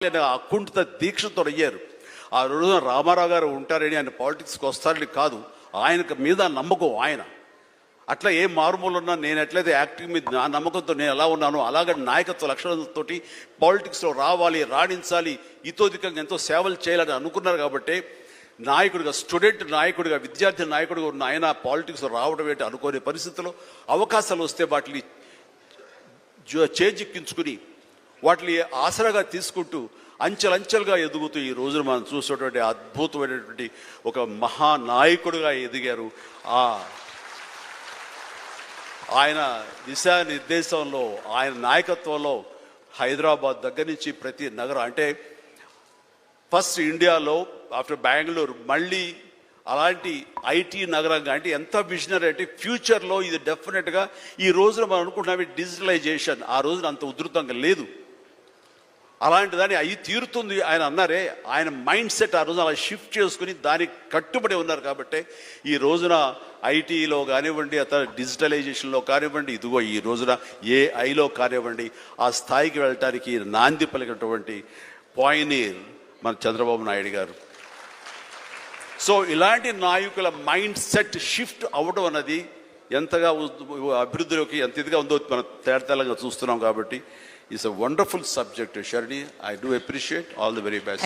ఆయన అకుంఠిత దీక్షతో అయ్యారు. ఆ రోజున రామారావు గారు ఉంటారని ఆయన పాలిటిక్స్కి వస్తారని కాదు ఆయనకు మీద నమ్మకం ఆయన. అట్లా ఏ మారుమూలు ఉన్నా నేను ఎట్లయితే యాక్టింగ్ మీద నా నమ్మకంతో నేను ఎలా ఉన్నానో అలాగే నాయకత్వ లక్షణాలతో పాలిటిక్స్లో రావాలి రాణించాలి ఇతోధికంగా ఎంతో సేవలు చేయాలని అనుకున్నారు కాబట్టి నాయకుడిగా స్టూడెంట్ నాయకుడిగా విద్యార్థి నాయకుడిగా ఉన్న ఆయన పాలిటిక్స్లో రావడం ఏంటి అనుకోని పరిస్థితుల్లో అవకాశాలు వస్తే వాటిని చేజిక్కించుకుని వాటిని ఆసరాగా తీసుకుంటూ అంచెలంచెలుగా ఎదుగుతూ ఈ రోజున మనం చూసినటువంటి అద్భుతమైనటువంటి ఒక మహానాయకుడుగా ఎదిగారు. ఆ ఆయన దిశానిర్దేశంలో ఆయన నాయకత్వంలో హైదరాబాద్ దగ్గర నుంచి ప్రతి నగరం అంటే ఫస్ట్ ఇండియాలో ఆఫ్టర్ బెంగళూరు మళ్ళీ అలాంటి ఐటీ నగరంగా అంటే ఎంత విజనరీ అంటే ఫ్యూచర్లో ఇది డెఫినెట్గా ఈ రోజున మనం అనుకుంటున్నాం డిజిటలైజేషన్. ఆ రోజున అంత ఉధృతంగా లేదు. అలాంటి దాన్ని అయి తీరుతుంది ఆయన అన్నారే ఆయన మైండ్ సెట్ ఆ రోజు అలా షిఫ్ట్ చేసుకుని దానికి కట్టుబడి ఉన్నారు కాబట్టి ఈ రోజున ఐటీలో కానివ్వండి అతను డిజిటలైజేషన్లో కానివ్వండి ఇదిగో ఈ రోజున ఏఐలో కానివ్వండి ఆ స్థాయికి వెళ్ళటానికి నాంది పలికినటువంటి పాయినీర్ మన చంద్రబాబు నాయుడు గారు. సో ఇలాంటి నాయకుల మైండ్ సెట్ షిఫ్ట్ అవ్వడం అన్నది ఎంతగా అభివృద్ధిలోకి ఎంత ఇదిగా ఉందో మనం తేడతెల్లంగా చూస్తున్నాం కాబట్టి it's a wonderful subject షర్ణి I do appreciate all the very best